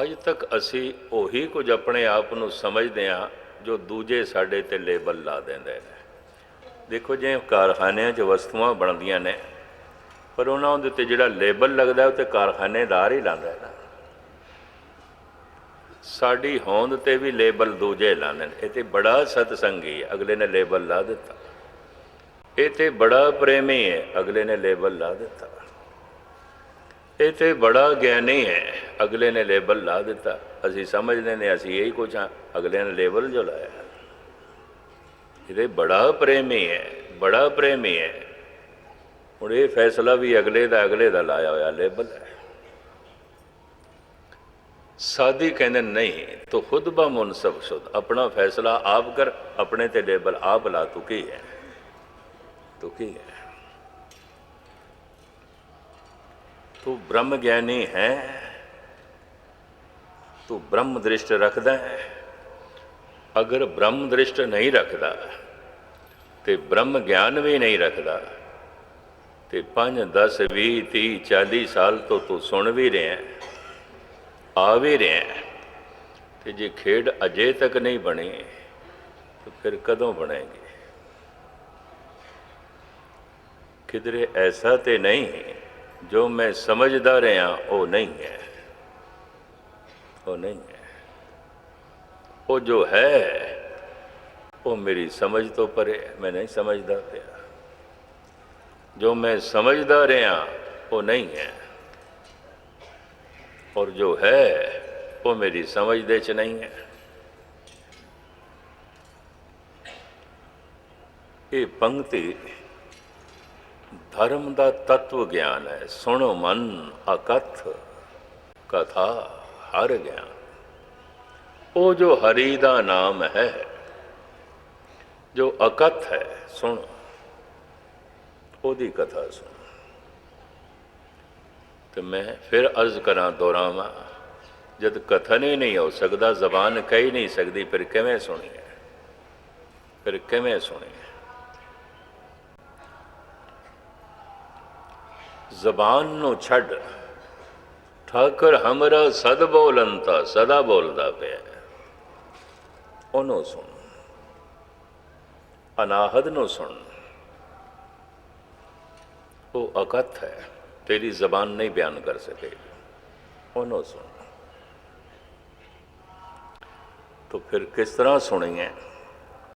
ਅੱਜ ਤੱਕ ਅਸੀਂ ਉਹੀ ਕੁਝ ਆਪਣੇ ਆਪ ਨੂੰ ਸਮਝਦੇ ਹਾਂ ਜੋ ਦੂਜੇ ਸਾਡੇ ਤੇ ਲੇਬਲ ਲਾ ਦਿੰਦੇ ਨੇ। ਦੇਖੋ ਜੇ ਕਾਰਖਾਨਿਆਂ 'ਚ ਵਸਤੂਆਂ ਬਣਦੀਆਂ ਨੇ, ਪਰ ਉਹਨਾਂ ਦੇ ਉੱਤੇ ਜਿਹੜਾ ਲੇਬਲ ਲੱਗਦਾ, ਉਹ ਤੇ ਕਾਰਖਾਨੇਦਾਰ ਹੀ ਲਾਉਂਦਾ ਹੈ ਨਾ। ਸਾਡੀ ਹੋਂਦ ਤੇ ਵੀ ਲੇਬਲ ਦੂਜੇ ਲਾਉਂਦੇ ਨੇ। ਇਹ ਤੇ ਬੜਾ ਸਤਸੰਗੀ ਹੈ, ਅਗਲੇ ਨੇ ਲੇਬਲ ਲਾ ਦਿੱਤਾ। ਇਹ ਤੇ ਬੜਾ ਪ੍ਰੇਮੀ ਹੈ, ਅਗਲੇ ਨੇ ਲੇਬਲ ਲਾ ਦਿੱਤਾ। ਇਹ ਤੇ ਬੜਾ ਗਿਆਨੀ ਹੈ। ਅਗਲੇ ਨੇ ਲੇਬਲ ਲਾ ਦਿੱਤਾ। ਅਸੀਂ ਸਮਝਦੇ ਨੇ, ਅਸੀਂ ਇਹੀ ਕੁਝ ਹਾਂ। ਅਗਲੇ ਨੇ ਲੇਬਲ ਜੋ ਲਾਇਆ। ਇਹਦੇ ਬੜਾ ਪ੍ਰੇਮੀ ਹੈ, ਬੜਾ ਪ੍ਰੇਮੀ ਹੈ। ਹੁਣ ਇਹ ਫੈਸਲਾ ਵੀ ਅਗਲੇ ਦਾ ਅਗਲੇ ਦਾ ਲਾਇਆ ਹੋਇਆ ਲੇਬਲ ਹੈ। ਸਾਦੀ ਕਹਿੰਦੇ, ਨਹੀਂ, ਤੂੰ ਖੁਦ ਬਾ ਮੁਨਸਬ ਸ਼ੁਦ ਆਪਣਾ ਫੈਸਲਾ ਆਪ ਕਰ, ਆਪਣੇ ਤੇ ਲੇਬਲ ਆਪ ਲਾ। ਤੂੰ ਕੀ ਹੈ? ਤੂੰ ਕੀ ਹੈ? ਤੂੰ ਬ੍ਰਹਮ ਗਿਆਨੀ ਹੈ। ਤੂੰ ਬ੍ਰਹਮ ਦ੍ਰਿਸ਼ਟ ਰੱਖਦਾ ਹੈ। ਅਗਰ ਬ੍ਰਹਮ ਦ੍ਰਿਸ਼ਟ ਨਹੀਂ ਰੱਖਦਾ ਤੇ ਬ੍ਰਹਮ ਗਿਆਨ ਵੀ ਨਹੀਂ ਰੱਖਦਾ ਤੇ 5 10 20 30 40 ਸਾਲ ਤੋਂ ਤੂੰ ਸੁਣ ਵੀ ਰਿਹਾ ਆ ਵੀ ਰਿਹਾ ਹੈ, ਤੇ ਜੇ ਖੇਡ ਅਜੇ ਤੱਕ ਨਹੀਂ ਬਣੀ ਤਾਂ ਫਿਰ ਕਦੋਂ ਬਣੇਗੀ? ਕਿਧਰੇ ਐਸਾ ਤੇ ਨਹੀਂ ਜੋ ਮੈਂ ਸਮਝਦਾ ਰਿਹਾ ਉਹ ਨਹੀਂ ਹੈ। ਉਹ ਨਹੀਂ ਹੈ। ਉਹ ਜੋ ਹੈ, ਉਹ ਮੇਰੀ ਸਮਝ ਤੋਂ ਪਰੇ ਮੈਂ ਨਹੀਂ ਸਮਝਦਾ ਪਿਆ। ਜੋ ਮੈਂ ਸਮਝਦਾ ਰਿਹਾ, ਉਹ ਨਹੀਂ ਹੈ। ਔਰ ਜੋ ਹੈ, ਉਹ ਮੇਰੀ ਸਮਝ ਦੇ ਚ ਨਹੀਂ ਹੈ। ਇਹ ਪੰਕਤੀ ਧਰਮ ਦਾ ਤत्व ਗਿਆਨ ਹੈ। ਸੁਣੋ ਮਨ, ਅਕਥ, ਕਥਾ। ਹਰ ਗਿਆ। ਉਹ ਜੋ ਹਰੀ ਦਾ ਨਾਮ ਹੈ, ਜੋ ਅਕਥ ਹੈ, ਸੁਣ। ਉਹਦੀ ਕਥਾ ਸੁਣ। ਤੇ ਮੈਂ ਫਿਰ ਅਰਜ਼ ਕਰਾਂ ਦੁਹਰਾਵਾਂ, ਜਦ ਕਥਨ ਹੀ ਨਹੀਂ ਹੋ ਸਕਦਾ, ਜ਼ਬਾਨ ਕਹਿ ਨਹੀਂ ਸਕਦੀ, ਫਿਰ ਕਿਵੇਂ ਸੁਣੀਏ? ਫਿਰ ਕਿਵੇਂ ਸੁਣੀਏ? ਜ਼ਬਾਨ ਨੂੰ ਛੱਡ। ਠਾਕਰ ਹਮਰਾ ਸਦ ਬੋਲੰਤਾ, ਸਦਾ ਬੋਲਦਾ ਪਿਆ। ਉਹਨੂੰ ਸੁਣ। ਅਨਾਹਦ ਨੂੰ ਸੁਣ। ਉਹ ਅਕਥ ਹੈ, ਤੇਰੀ ਜ਼ਬਾਨ ਨਹੀਂ ਬਿਆਨ ਕਰ ਸਕੇਗੀ ਉਹਨੂੰ ਸੁਣ। ਤੋ ਫਿਰ ਕਿਸ ਤਰ੍ਹਾਂ ਸੁਣੀਏ